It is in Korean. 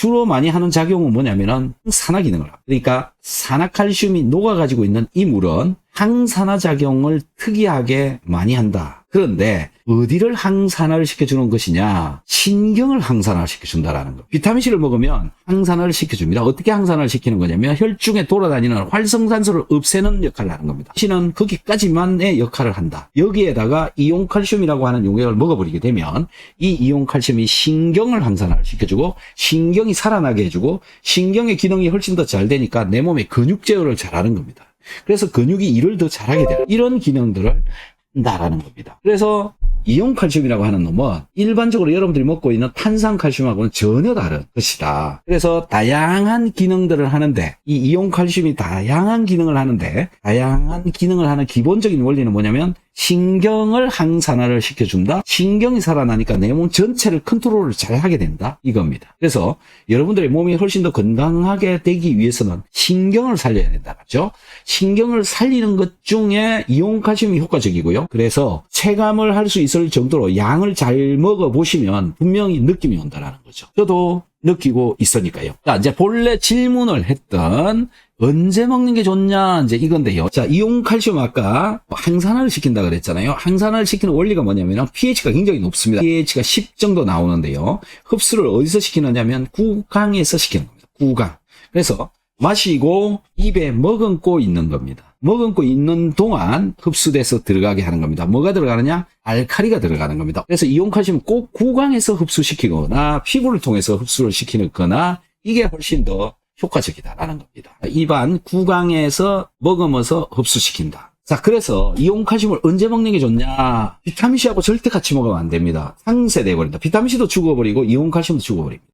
주로 많이 하는 작용은 뭐냐면은 산화 기능을 합니다. 그러니까 산화칼슘이 녹아가지고 있는 이 물은 항산화 작용을 특이하게 많이 한다. 그런데 어디를 항산화를 시켜주는 것이냐? 신경을 항산화를 시켜준다라는 거. 비타민C를 먹으면 항산화를 시켜줍니다. 어떻게 항산화를 시키는 거냐면 혈중에 돌아다니는 활성산소를 없애는 역할을 하는 겁니다. 신은 거기까지만의 역할을 한다. 여기에다가 이온칼슘이라고 하는 용액을 먹어버리게 되면 이 이온칼슘이 신경을 항산화를 시켜주고 신경이 살아나게 해주고 신경의 기능이 훨씬 더 잘 되니까 내 몸의 근육 제어를 잘하는 겁니다. 그래서 근육이 일을 더 잘하게 돼요. 이런 기능들을 한다라는 겁니다. 그래서 이온 칼슘이라고 하는 놈은 일반적으로 여러분들이 먹고 있는 탄산 칼슘하고는 전혀 다른 것이다. 그래서 다양한 기능들을 하는데 이 이온 칼슘이 다양한 기능을 하는데 다양한 기능을 하는 기본적인 원리는 뭐냐면 신경을 항산화를 시켜준다. 신경이 살아나니까 내 몸 전체를 컨트롤을 잘 하게 된다. 이겁니다. 그래서 여러분들의 몸이 훨씬 더 건강하게 되기 위해서는 신경을 살려야 된다. 맞죠? 신경을 살리는 것 중에 이온칼슘이 효과적이고요. 그래서 체감을 할 수 있을 정도로 양을 잘 먹어보시면 분명히 느낌이 온다라는 거죠. 저도 느끼고 있으니까요. 자, 이제 본래 질문을 했던 언제 먹는 게 좋냐 이제 이건데요. 자, 이온 칼슘 아까 항산화를 시킨다 그랬잖아요. 항산화를 시키는 원리가 뭐냐면 pH가 굉장히 높습니다. pH가 10 정도 나오는데요. 흡수를 어디서 시키느냐면 구강에서 시키는 겁니다. 구강. 그래서 마시고 입에 머금고 있는 겁니다. 머금고 있는 동안 흡수돼서 들어가게 하는 겁니다. 뭐가 들어가느냐? 알카리가 들어가는 겁니다. 그래서 이온칼슘은 꼭 구강에서 흡수시키거나 피부를 통해서 흡수를 시키거나 이게 훨씬 더 효과적이다라는 겁니다. 입안 구강에서 머금어서 흡수시킨다. 자, 그래서 이온칼슘을 언제 먹는 게 좋냐? 비타민C하고 절대 같이 먹으면 안 됩니다. 상쇄돼 버린다. 비타민C도 죽어버리고 이온칼슘도 죽어버립니다.